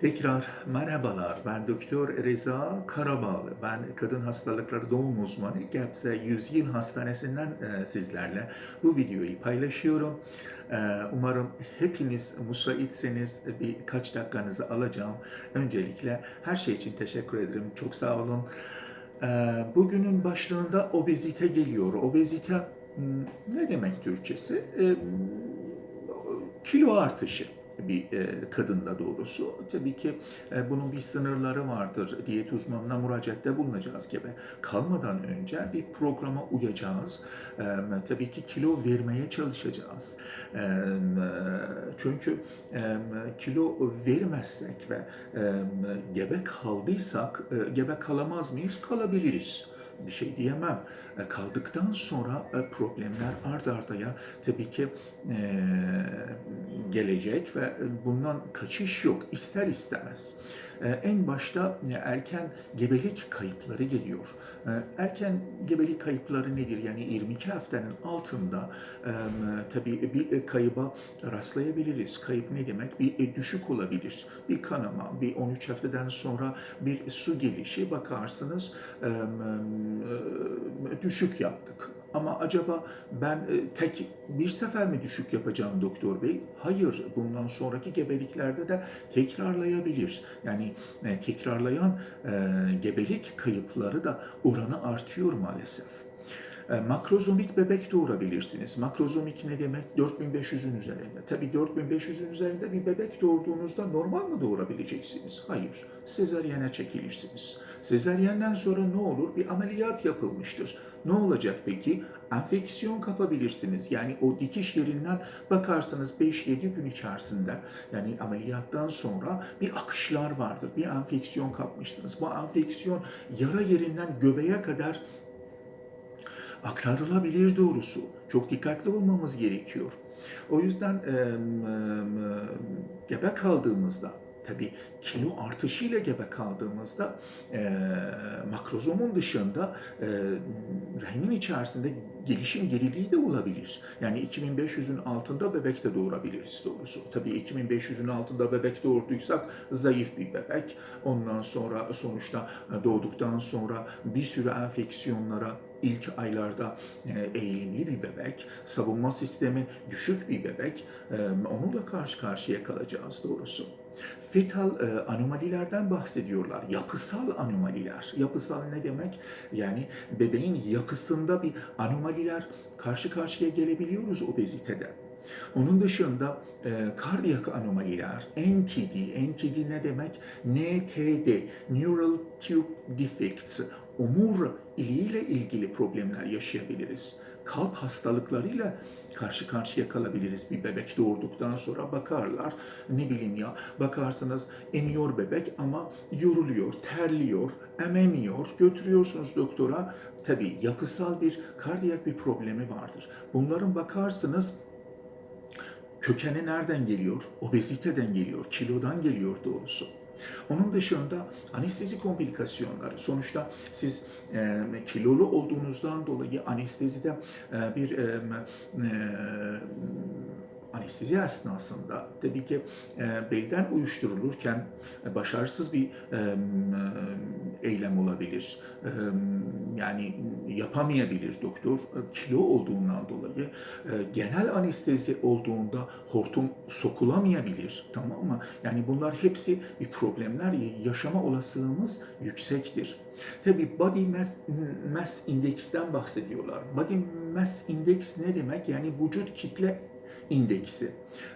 Tekrar merhabalar. Ben Doktor Reza Karabağlı. Ben kadın hastalıkları doğum uzmanı Gebze 100 Yıl Hastanesi'nden e, sizlerle bu videoyu paylaşıyorum. E, umarım hepiniz müsaitseniz birkaç dakikanızı alacağım. Öncelikle her şey için teşekkür ederim. Çok sağ olun. E, bugünün başlığında obezite geliyor. Obezite hmm, ne demek Türkçesi? Kilo artışı bir e, kadında doğrusu. Tabii ki e, bunun bir sınırları vardır. Diyet uzmanına müracaatte bulunacağız gibi. Kalmadan önce bir programa uyacağız. E, tabii ki kilo vermeye çalışacağız. E, çünkü kilo vermezsek ve e, gebe kaldıysak, e, gebe kalamaz mıyız? Kalabiliriz bir şey diyemem. E, Kaldıktan sonra e, problemler ard ardaya tabii ki e, gelecek ve bundan kaçış yok ister istemez. En başta erken gebelik kayıpları geliyor. Erken gebelik kayıpları nedir? Yani 22 haftanın altında tabii bir kayıba rastlayabiliriz. Kayıp ne demek? Bir düşük olabilir. Bir kanama, bir 13 haftadan sonra bir su gelişi bakarsınız düşük yaptık. Ama acaba ben e, tek bir sefer mi düşük yapacağım doktor bey? Hayır. Bundan sonraki gebeliklerde de tekrarlayabilir. Yani e, tekrarlayan e, gebelik kayıpları da oranı artıyor maalesef. E, Makrozomik bebek doğurabilirsiniz. Makrozomik ne demek? 4500'ün üzerinde. Tabii 4500'ün üzerinde bir bebek doğurduğunuzda normal mi doğurabileceksiniz? Hayır. Sezaryene çekilirsiniz. Sezaryenden sonra ne olur? Bir ameliyat yapılmıştır. Ne olacak peki? Enfeksiyon kapabilirsiniz. Yani o dikiş yerinden bakarsınız 5-7 gün içerisinde yani ameliyattan sonra bir akışlar vardır. Bir enfeksiyon kapmışsınız. Bu enfeksiyon yara yerinden göbeğe kadar aktarılabilir doğrusu. Çok dikkatli olmamız gerekiyor. O yüzden e, e, gebe kaldığımızda tabii kilo artışıyla gebe kaldığımızda e, makrozomun dışında e, rahmin içerisinde gelişim geriliği de olabilir. Yani 2500'ün altında bebek de doğurabiliriz doğrusu. Tabii 2500'ün altında bebek doğurduysak zayıf bir bebek. Ondan sonra sonuçta doğduktan sonra bir sürü enfeksiyonlara ilk aylarda e, eğilimli bir bebek, savunma sistemi düşük bir bebek, e, onunla karşı karşıya kalacağız doğrusu. Fetal e, anomalilerden bahsediyorlar. Yapısal anomaliler. Yapısal ne demek? Yani bebeğin yapısında bir anomaliler karşı karşıya gelebiliyoruz obezitede. Onun dışında e, kardiyak anomaliler, NTD, NTD ne demek? NTD, Neural Tube Defects, omur iliğiyle ilgili problemler yaşayabiliriz. Kalp hastalıklarıyla karşı karşıya kalabiliriz. Bir bebek doğurduktan sonra bakarlar, ne bileyim ya, bakarsınız emiyor bebek ama yoruluyor, terliyor, ememiyor, götürüyorsunuz doktora. Tabii yapısal bir kardiyak bir problemi vardır. Bunların bakarsınız kökeni nereden geliyor? Obeziteden geliyor, kilodan geliyor doğrusu. Onun dışında anestezi komplikasyonları. Sonuçta siz e, kilolu olduğunuzdan dolayı anestezide e, bir e, e, anestezi esnasında tabii ki e, belden uyuşturulurken e, başarısız bir e, e, eylem olabilir. E, yani yapamayabilir doktor. E, Kilo olduğundan dolayı e, genel anestezi olduğunda hortum sokulamayabilir. Tamam mı? Yani bunlar hepsi bir problemler yaşama olasılığımız yüksektir. Tabii body mass, mass index'ten bahsediyorlar. Body mass index ne demek? Yani vücut kitle indeksi.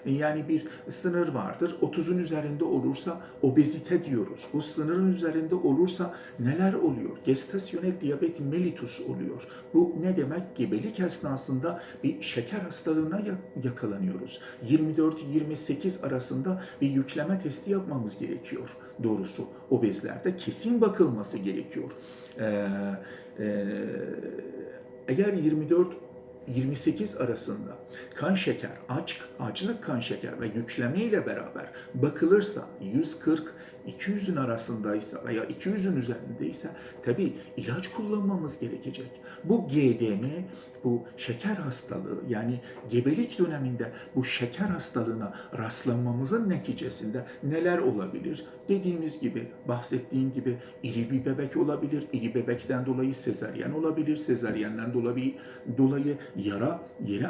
Yani bir sınır vardır. 30'un üzerinde olursa obezite diyoruz. Bu sınırın üzerinde olursa neler oluyor? Gestasyonel diyabet mellitus oluyor. Bu ne demek? Gebelik esnasında bir şeker hastalığına yakalanıyoruz. 24-28 arasında bir yükleme testi yapmamız gerekiyor. Doğrusu obezlerde kesin bakılması gerekiyor. Ee, e, eğer 24 28 arasında kan şeker, aç, açlık kan şeker ve yükleme ile beraber bakılırsa 140 200'ün arasındaysa veya 200'ün üzerindeyse tabi ilaç kullanmamız gerekecek. Bu GDM, bu şeker hastalığı yani gebelik döneminde bu şeker hastalığına rastlanmamızın neticesinde neler olabilir? Dediğimiz gibi, bahsettiğim gibi iri bir bebek olabilir. İri bebekten dolayı sezaryen olabilir. Sezaryenden dolayı, dolayı yara, yeri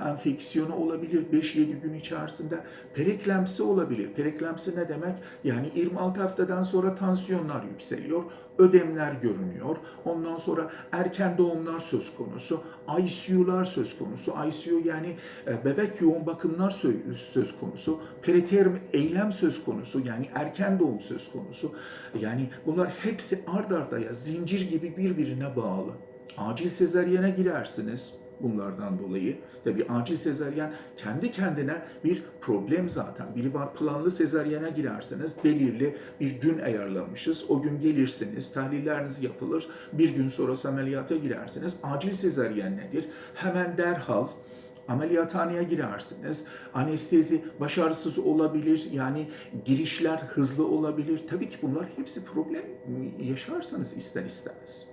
enfeksiyonu olabilir 5-7 gün içerisinde. Periklemsi olabilir. Periklemsi ne demek? Yani 26 haftadan sonra tansiyonlar yükseliyor, ödemler görünüyor. Ondan sonra erken doğumlar söz konusu, ICU'lar söz konusu. ICU yani e, bebek yoğun bakımlar sö- söz konusu. Preterm eylem söz konusu yani erken doğum söz konusu. Yani bunlar hepsi ard ardaya zincir gibi birbirine bağlı. Acil sezaryene girersiniz bunlardan dolayı. Tabii acil sezaryen kendi kendine bir problem zaten. Biri var planlı sezaryene girersiniz. Belirli bir gün ayarlamışız. O gün gelirsiniz, tahlilleriniz yapılır. Bir gün sonrası ameliyata girersiniz. Acil sezaryen nedir? Hemen derhal ameliyathaneye girersiniz. Anestezi başarısız olabilir. Yani girişler hızlı olabilir. Tabii ki bunlar hepsi problem yaşarsınız ister istemez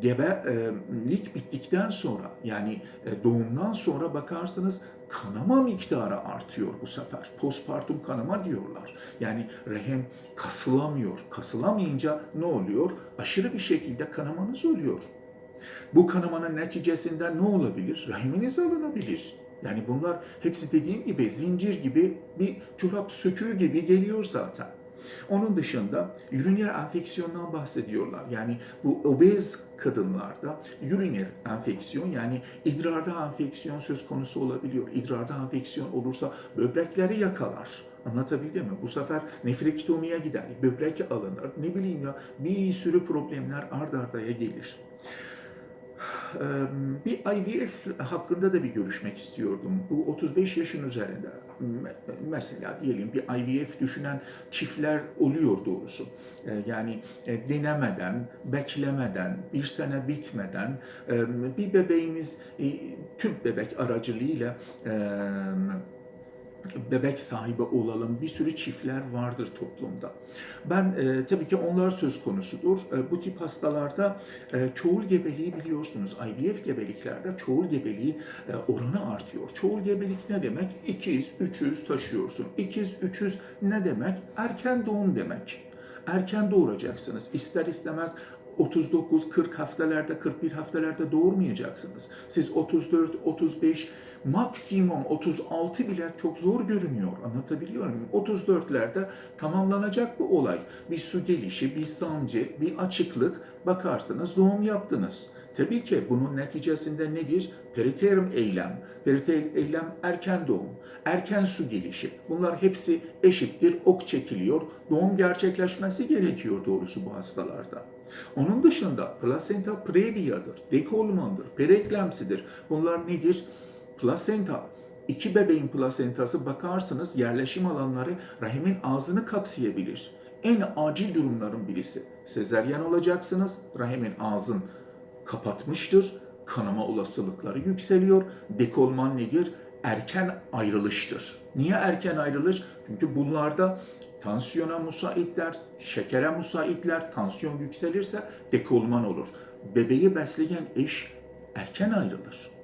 gebelik bittikten sonra yani e, doğumdan sonra bakarsınız kanama miktarı artıyor bu sefer. Postpartum kanama diyorlar. Yani rahim kasılamıyor. Kasılamayınca ne oluyor? Aşırı bir şekilde kanamanız oluyor. Bu kanamanın neticesinde ne olabilir? Rahiminiz alınabilir. Yani bunlar hepsi dediğim gibi zincir gibi bir çorap söküğü gibi geliyor zaten. Onun dışında üriner enfeksiyondan bahsediyorlar. Yani bu obez kadınlarda üriner enfeksiyon yani idrarda enfeksiyon söz konusu olabiliyor. İdrarda enfeksiyon olursa böbrekleri yakalar. Anlatabildim mi? Bu sefer nefrektomiye gider, böbrek alınır. Ne bileyim ya bir sürü problemler ard ardaya gelir. Bir IVF hakkında da bir görüşmek istiyordum. Bu 35 yaşın üzerinde mesela diyelim bir IVF düşünen çiftler oluyor doğrusu. Yani denemeden, beklemeden, bir sene bitmeden bir bebeğimiz tüp bebek aracılığıyla bebek sahibi olalım. Bir sürü çiftler vardır toplumda. Ben e, tabii ki onlar söz konusudur. E, bu tip hastalarda e, çoğul gebeliği biliyorsunuz. IVF gebeliklerde çoğul gebeliği e, oranı artıyor. Çoğul gebelik ne demek? İkiz, üçüz taşıyorsun. İkiz, üçüz ne demek? Erken doğum demek. Erken doğuracaksınız. İster istemez 39-40 haftalarda, 41 haftalarda doğurmayacaksınız. Siz 34, 35, maksimum 36 bile çok zor görünüyor. Anlatabiliyor muyum? 34'lerde tamamlanacak bu olay. Bir su gelişi, bir sancı, bir açıklık bakarsınız doğum yaptınız. Tabii ki bunun neticesinde nedir? Periterum eylem. Periterum eylem erken doğum, erken su gelişi. Bunlar hepsi eşittir, ok çekiliyor. Doğum gerçekleşmesi gerekiyor doğrusu bu hastalarda. Onun dışında plasenta previa'dır, dekolmandır, pereklemsidir. Bunlar nedir? Plasenta İki bebeğin plasentası bakarsınız yerleşim alanları rahimin ağzını kapsayabilir. En acil durumların birisi. Sezeryen olacaksınız, rahimin ağzın kapatmıştır. Kanama olasılıkları yükseliyor. Dekolman nedir? Erken ayrılıştır. Niye erken ayrılış? Çünkü bunlarda tansiyona musaitler, şekere musaitler, tansiyon yükselirse dekolman olur. Bebeği besleyen eş erken ayrılır.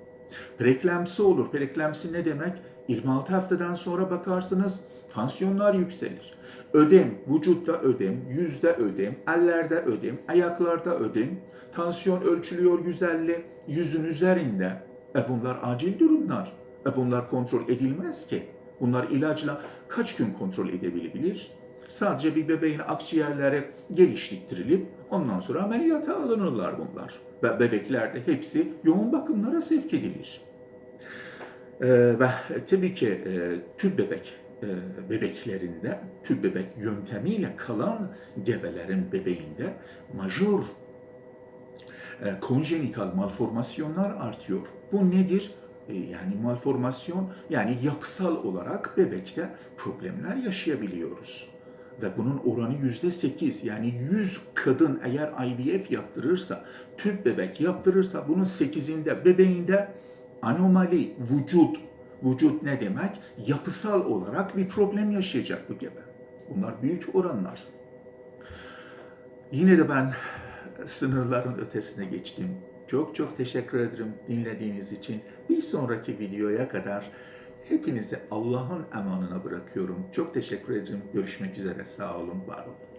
Preklemsi olur. Preklemsi ne demek? 26 haftadan sonra bakarsınız tansiyonlar yükselir. Ödem, vücutta ödem, yüzde ödem, ellerde ödem, ayaklarda ödem. Tansiyon ölçülüyor 150, yüzün üzerinde. E bunlar acil durumlar. E bunlar kontrol edilmez ki. Bunlar ilaçla kaç gün kontrol edebilir? Sadece bir bebeğin akciğerleri geliştirilip ondan sonra ameliyata alınırlar bunlar. Ve bebekler de hepsi yoğun bakımlara sevk edilir. Ee, ve tabii ki e, tüp bebek e, bebeklerinde, tüp bebek yöntemiyle kalan gebelerin bebeğinde major e, konjenital malformasyonlar artıyor. Bu nedir? E, yani malformasyon yani yapısal olarak bebekte problemler yaşayabiliyoruz. Ve bunun oranı yüzde sekiz yani 100 kadın eğer IVF yaptırırsa, tüp bebek yaptırırsa bunun sekizinde bebeğinde anomali, vücut, vücut ne demek? Yapısal olarak bir problem yaşayacak bu gebe. Bunlar büyük oranlar. Yine de ben sınırların ötesine geçtim. Çok çok teşekkür ederim dinlediğiniz için. Bir sonraki videoya kadar hepinizi Allah'ın emanına bırakıyorum. Çok teşekkür ederim. Görüşmek üzere. Sağ olun, var olun.